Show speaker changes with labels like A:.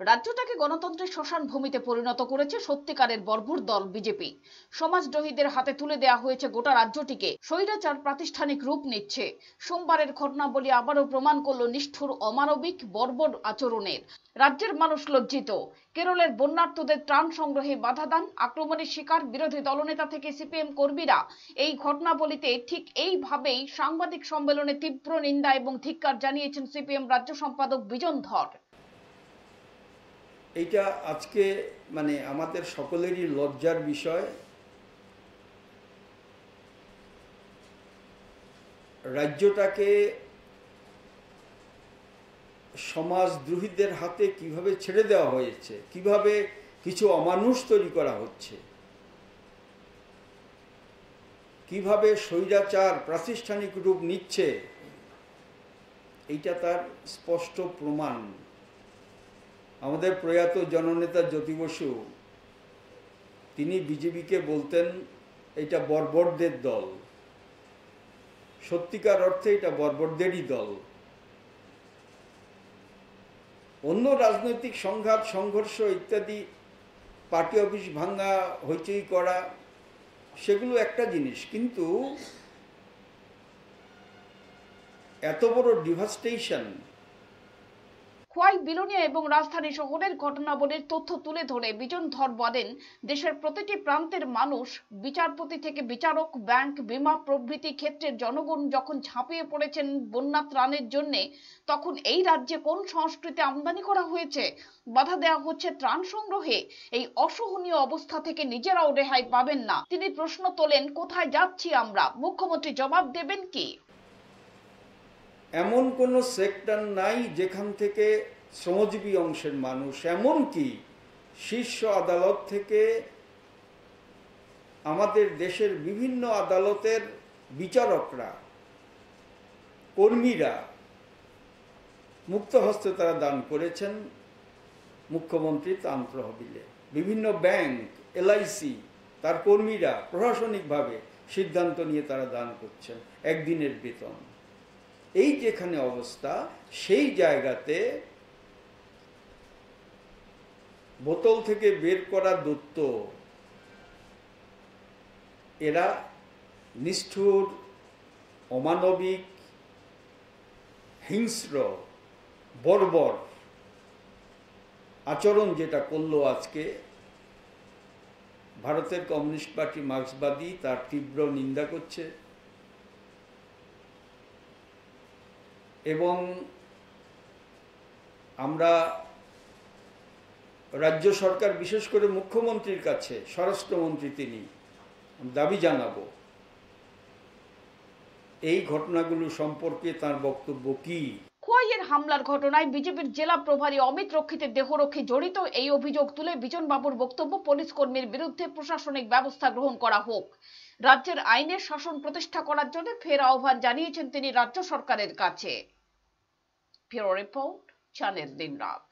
A: রাজ্যটাকে গণতন্ত্রের শ্মশান ভূমিতে পরিণত করেছে সত্যিকারের বর্বর দল বিজেপি। সমাজদ্রোহীদের হাতে তুলে দেওয়া হয়েছে গোটা রাজ্যটিকে। স্বৈরাচার প্রাতিষ্ঠানিক রূপ নিচ্ছে। সোমবারের ঘটনাবলী আবারও প্রমাণ করল নিষ্ঠুর অমানবিক বর্বর আচরণের। রাজ্যের মানুষ লজ্জিত। কেরলের বন্যার্থদের ত্রাণ সংগ্রহে বাধা দান, আক্রমণের শিকার বিরোধী দলনেতা থেকে সিপিএম কর্মীরা। এই ঘটনাবলীতে ঠিক এইভাবেই সাংবাদিক সম্মেলনে তীব্র নিন্দা এবং ধিক্কার জানিয়েছেন সিপিএম রাজ্য সম্পাদক বিজন ধর।
B: এইটা আজকে মানে আমাদের সকলেরই লজ্জার বিষয়। রাজ্যটাকে সমাজদ্রোহীদের হাতে কীভাবে ছেড়ে দেওয়া হয়েছে, কীভাবে কিছু অমানুষ তৈরি করা হচ্ছে, কীভাবে স্বৈরাচার প্রাতিষ্ঠানিক রূপ নিচ্ছে, এইটা তার স্পষ্ট প্রমাণ। আমাদের প্রয়াত জননেতা জ্যোতি বসু, তিনি বিজেপিকে বলতেন, এটা বর্বরদের দল। সত্যিকার অর্থে এটা বর্বরদেরই দল। অন্য রাজনৈতিক সংঘাত, সংঘর্ষ ইত্যাদি, পার্টি অফিস ভাঙ্গা হইচই করা, সেগুলো একটা জিনিস। কিন্তু এত বড় ডিভাস্টেশন
A: খোয়াই, বিলোনিয়া এবং রাজধানী শহরের ঘটনাবলীর তথ্য তুলে ধরে বিজন ধর বলেন, দেশের প্রতিটি প্রান্তের মানুষ বিচারপতি থেকে বিচারক, ব্যাংক, বিমা প্রভৃতি ক্ষেত্রের জনগণ যখন ঝাঁপিয়ে পড়েছেন বন্যা ত্রাণের জন্য, তখন এই রাজ্যে কোন সংস্কৃতি আমদানি করা হয়েছে? বাধা দেওয়া হচ্ছে ত্রাণ সংগ্রহে। এই অসহনীয় অবস্থা থেকে নিজেরাও রেহাই পাবেন না। তিনি প্রশ্ন তোলেন, কোথায় যাচ্ছি আমরা? মুখ্যমন্ত্রী জবাব দেবেন কি?
B: এমন কোনো সেক্টর নাই যেখান থেকে শ্রমজীবী অংশের মানুষ, এমনকি শীর্ষ আদালত থেকে আমাদের দেশের বিভিন্ন আদালতের বিচারকরা, কর্মীরা মুক্ত হস্তে তারা দান করেছেন মুখ্যমন্ত্রী ত্রাণ তহবিলে বিভিন্ন ব্যাংক এলআইসি তার কর্মীরা প্রশাসনিকভাবে সিদ্ধান্ত নিয়ে তারা দান করছেন, একদিনের বেতন। এই যেখানে অবস্থা, সেই জায়গাতে বোতল থেকে বের করা দত্ত এরা নিষ্ঠুর, অমানবিক, হিংস্র, বর্বর আচরণ যেটা করল আজকে, ভারতের কমিউনিস্ট পার্টি মার্ক্সবাদী তার তীব্র নিন্দা করছে। এবং আমরা রাজ্য সরকার, বিশেষ করে মুখ্যমন্ত্রীর কাছে, স্বরাষ্ট্রমন্ত্রী তিনি, দাবি জানাব, এই ঘটনাগুলো সম্পর্কে তার বক্তব্য কি?
A: খোয়াইয়ের হামলার ঘটনায় বিজেপির জেলা প্রভারী অমিত রক্ষিতের দেহরক্ষী জড়িত এই অভিযোগ তুলে বিজন বাবুর বক্তব্য পুলিশ কর্মীর বিরুদ্ধে প্রশাসনিক ব্যবস্থা গ্রহণ করা হোক। রাজ্যের আইনের শাসন প্রতিষ্ঠা করার জন্য ফের আহ্বান জানিয়েছেন তিনি রাজ্য সরকারের কাছে। ব্যুরো রিপোর্ট চ্যানেল দিন রাত